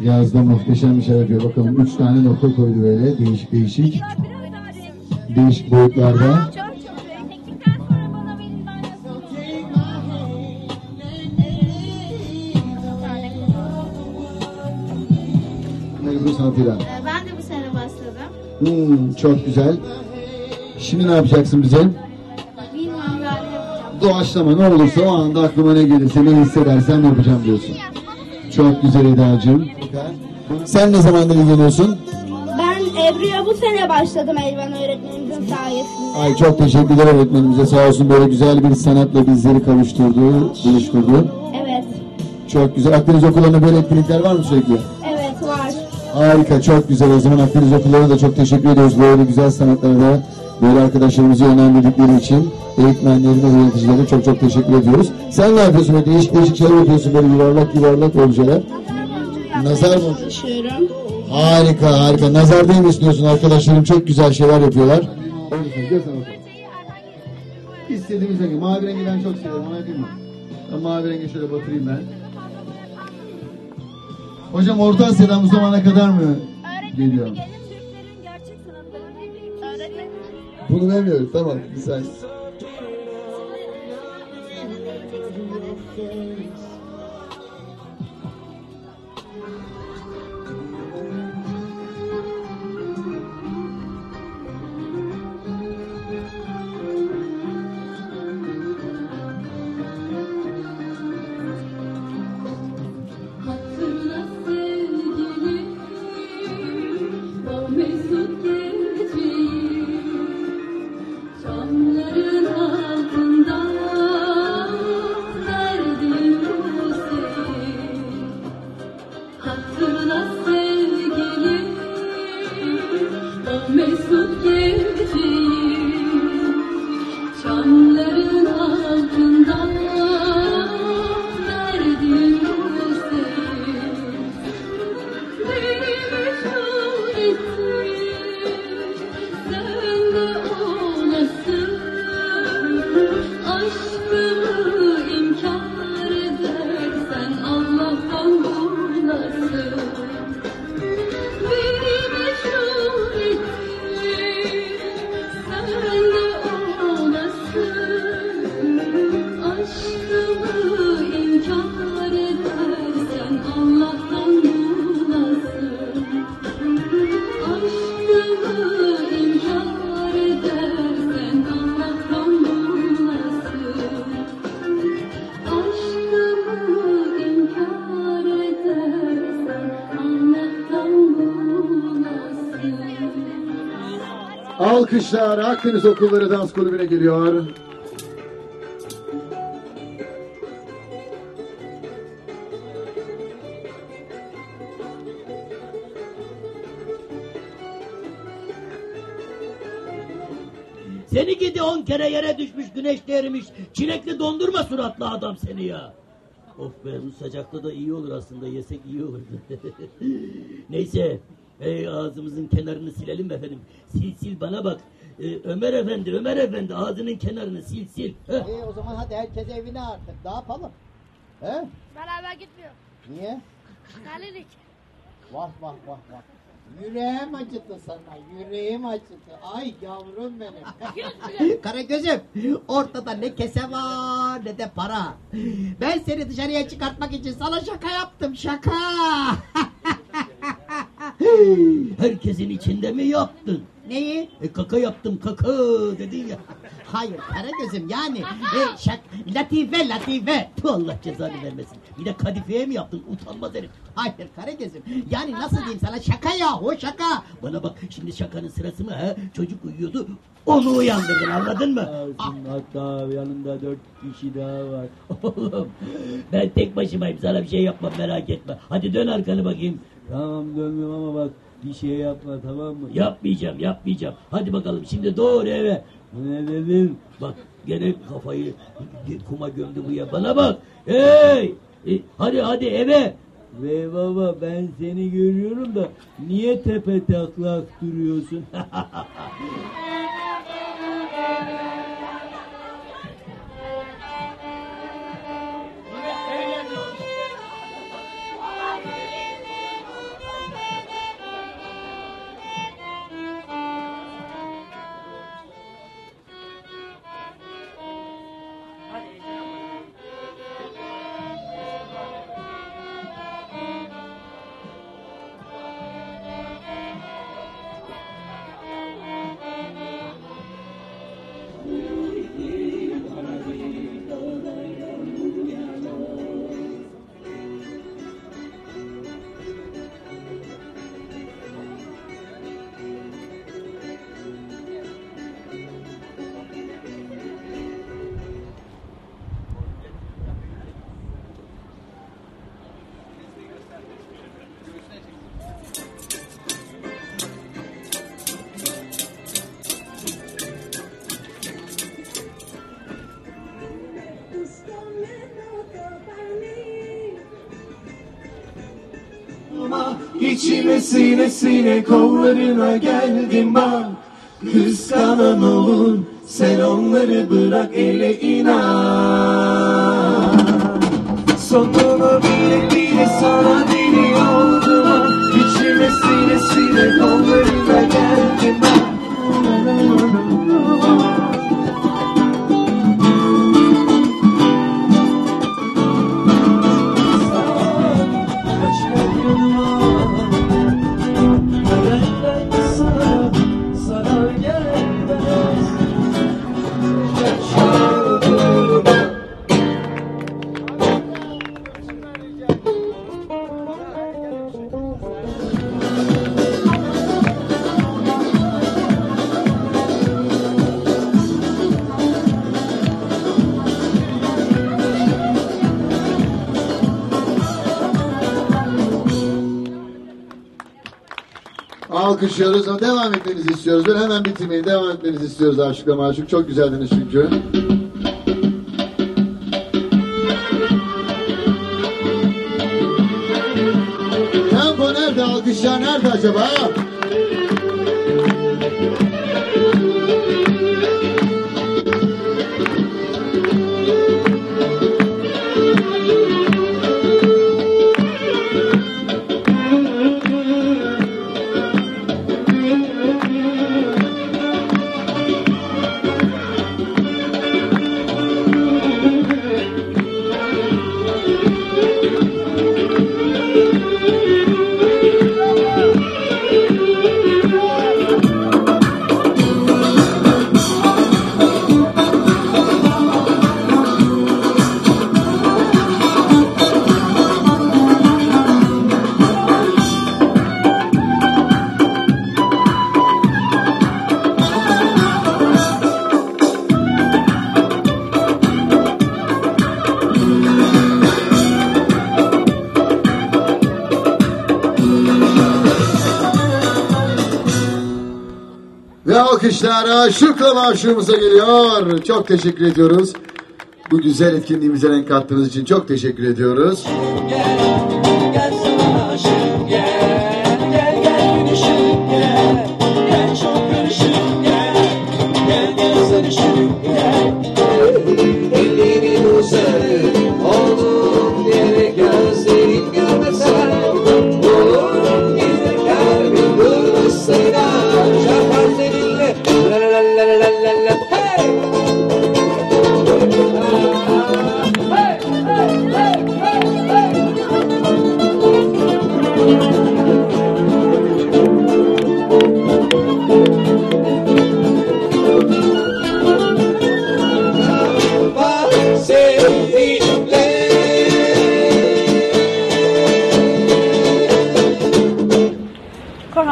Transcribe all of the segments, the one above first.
Yazda muhteşem bir şey yapıyor. Bakalım üç tane nokta koydu böyle değişik değişik. Değişik boyutlarda. Sonra bana verin ben de bu sene başladım. Hmm, çok güzel. Şimdi ne yapacaksın bize? Yapacağım. Doğaçlama ne olursa o anda aklıma ne gelirse ne hissedersem yapacağım diyorsun. Çok güzel Eda'cığım. Sen ne zamandır ilgileniyorsun? Ben Ebru'ya bu sene başladım Elvan öğretmenimizin sayesinde. Ay çok teşekkürler öğretmenimize sağ olsun böyle güzel bir sanatla bizleri kavuşturdu, buluşturdu. Evet. Çok güzel. Akdeniz okullarında böyle etkinlikler var mı sürekli? Evet var. Harika, çok güzel. O zaman Akdeniz okullarına da çok teşekkür ediyoruz. Böyle güzel sanatlara da böyle arkadaşlarımızı yönlendirdikleri için eğitmenlerine ve yöneticilerine çok çok teşekkür ediyoruz. Sen ne yapıyorsun? Böyle değişik değişik şeyler yapıyorsun. Böyle yuvarlak yuvarlak objeler. Nazar boncuğu. Çalışıyorum. Harika, harika. Nazar değmesin diyorsun arkadaşlarım. Çok güzel şeyler yapıyorlar. İstediğimiz rengi. Mavi rengi ben çok seviyorum. Ona yapayım mı? Ben mavi rengi şöyle batırayım ben. Hocam Orta Asya'dan bu zamana kadar mı geliyor? Bunu vermiyoruz. Tamam. Bir saniye. Alkışlar Akdeniz Okulları Dans Kulübü'ne geliyor. Seni gidi on kere yere düşmüş güneşte erimiş çilekli dondurma suratlı adam seni ya. Of be bu sıcakta da iyi olur aslında yesek iyi olur. Neyse ey ağzımızın kenarını silelim efendim. Sil sil bana bak. Ee, Ömer efendi Ömer efendi ağzının kenarını sil sil. Heh. İyi o zaman hadi herkes evine artık. Ne yapalım? He? Beraber gitmiyor. Niye? Terledik. Vah vah vah vah. Yüreğim acıdı sana. Yüreğim acıdı. Ay yavrum benim. Karagöz'üm ortada ne kese var ne de para. Ben seni dışarıya çıkartmak için sana şaka yaptım şaka. Herkesin içinde mi yaptın? Neyi? E, kaka yaptım kaka dedin ya. Hayır Karagöz'üm yani e, şak, latife latife. Tu Allah cezanı vermesin. Bir de kadifeye mi yaptın utanmaz herif. Hayır Karagöz'üm yani nasıl diyeyim sana şaka ya o şaka. Bana bak şimdi şakanın sırası mı ha? Çocuk uyuyordu. Onu uyandırdın anladın mı? Hatta yanında dört kişi daha var. Oğlum ben tek başımayım sana bir şey yapmam merak etme. Hadi dön arkanı bakayım. Tamam dönmüyorum ama bak bir şey yapma tamam mı? Yapmayacağım yapmayacağım. Hadi bakalım şimdi doğru eve. Ne dedin? Bak gene kafayı kuma gömdü bu ya. Bana bak. Hey! E, hadi hadi eve. Ve baba ben seni görüyorum da niye tepe taklak duruyorsun? İçime sine sine kollarına geldim bak Kıskanan olur sen onları bırak ele inan Sonunu bile bile sana deli oldum ah. İçime sine sine kollarına Alkışlıyoruz ama devam etmenizi istiyoruz. Böyle hemen bitirmeyin. Devam etmenizi istiyoruz Aşıkla Maşuk. Çok güzeldiniz çünkü. Tempo nerede? Alkışlar nerede acaba? Alkışlar Aşıkla Maşuk'umuza geliyor. Çok teşekkür ediyoruz. Bu güzel etkinliğimize renk kattığınız için çok teşekkür ediyoruz. Gel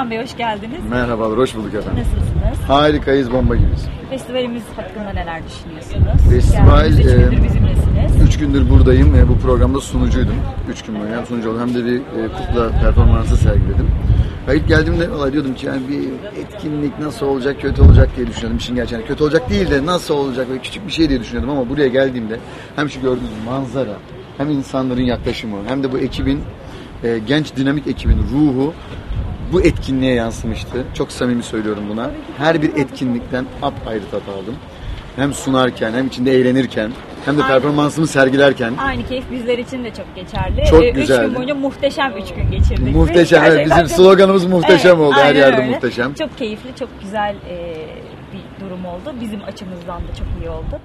Korhan Bey hoş geldiniz. Merhabalar, hoş bulduk efendim. Nasılsınız? Harikayız, bomba gibiyiz. Festivalimiz hakkında neler düşünüyorsunuz? Festival, Geldiniz, üç e, gündür bizimlesiniz. Üç gündür buradayım. E, bu programda sunucuydum. Üç gün boyunca hem sunucu oldum hem de bir e, kukla performansı sergiledim. Ya ilk geldiğimde valla diyordum ki yani bir etkinlik nasıl olacak, kötü olacak diye düşünüyordum işin gerçeğini. Kötü olacak değil de nasıl olacak böyle küçük bir şey diye düşünüyordum ama buraya geldiğimde hem şu gördüğünüz manzara, hem insanların yaklaşımı, hem de bu ekibin, e, genç dinamik ekibin ruhu bu etkinliğe yansımıştı. Çok samimi söylüyorum buna. Her bir etkinlikten apayrı tat aldım. Hem sunarken, hem içinde eğlenirken, hem de Aynen. performansımı sergilerken Aynı keyif bizler için de çok geçerli. Çok Ee, Üç güzeldi. gün boyunca muhteşem üç gün geçirdik. Muhteşem, evet, bizim çok- sloganımız muhteşem oldu, her yerde öyle. muhteşem. Çok keyifli, çok güzel e, bir durum oldu. Bizim açımızdan da çok iyi oldu.